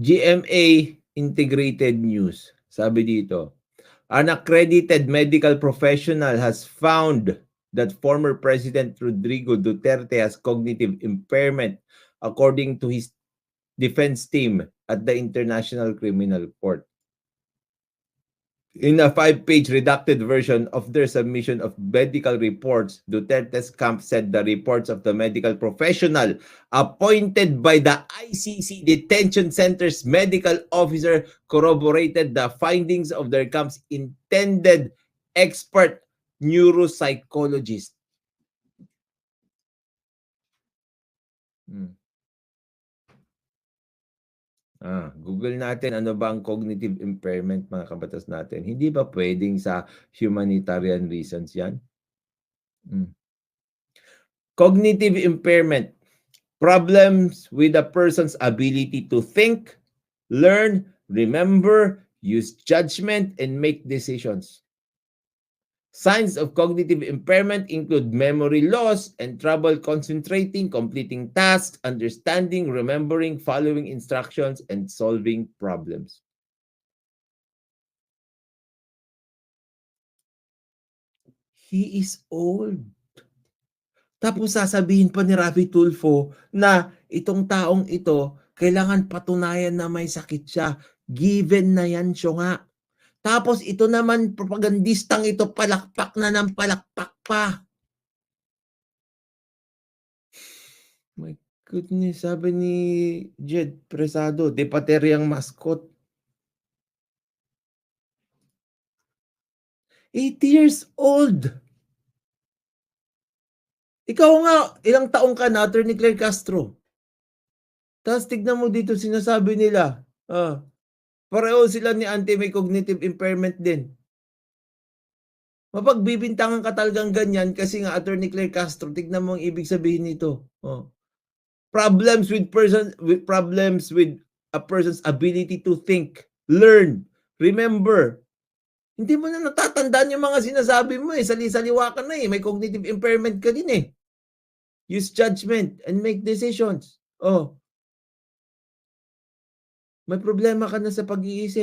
GMA Integrated News. Sabi dito, an accredited medical professional has found that former President Rodrigo Duterte has cognitive impairment according to his defense team at the International Criminal Court. In a five-page redacted version of their submission of medical reports, Duterte's camp said the reports of the medical professional appointed by the ICC Detention Center's medical officer corroborated the findings of their camp's intended expert neuropsychologist. Hmm. Ah, Google natin ano ba ang cognitive impairment mga kabatas natin. Hindi ba pwedeng sa humanitarian reasons yan? Hmm. Cognitive impairment. Problems with a person's ability to think, learn, remember, use judgment, and make decisions. Signs of cognitive impairment include memory loss and trouble concentrating, completing tasks, understanding, remembering, following instructions, and solving problems. He is old. Tapos sasabihin pa ni Rafi Tulfo na itong taong ito, kailangan patunayan na may sakit siya. Given na yan siya nga. Tapos ito naman, propagandistang ito, palakpak na ng palakpak pa. My goodness, sabi ni Jed Presado, de pateryang mascot. 80 years old. Ikaw nga, ilang taong ka na, Attorney Claire Castro. Tapos tignan mo dito sinasabi nila, ah, pareho sila ni Auntie may cognitive impairment din. Mapagbibintangan ka talagang ganyan kasi nga Attorney Claire Castro, tignan mo ang ibig sabihin nito. Oh. Problems with person with problems with a person's ability to think, learn, remember. Hindi mo na natatandaan yung mga sinasabi mo eh. Sali-saliwa ka na eh. May cognitive impairment ka din eh. Use judgment and make decisions. Oh. May problema ka na sa pag-iisip.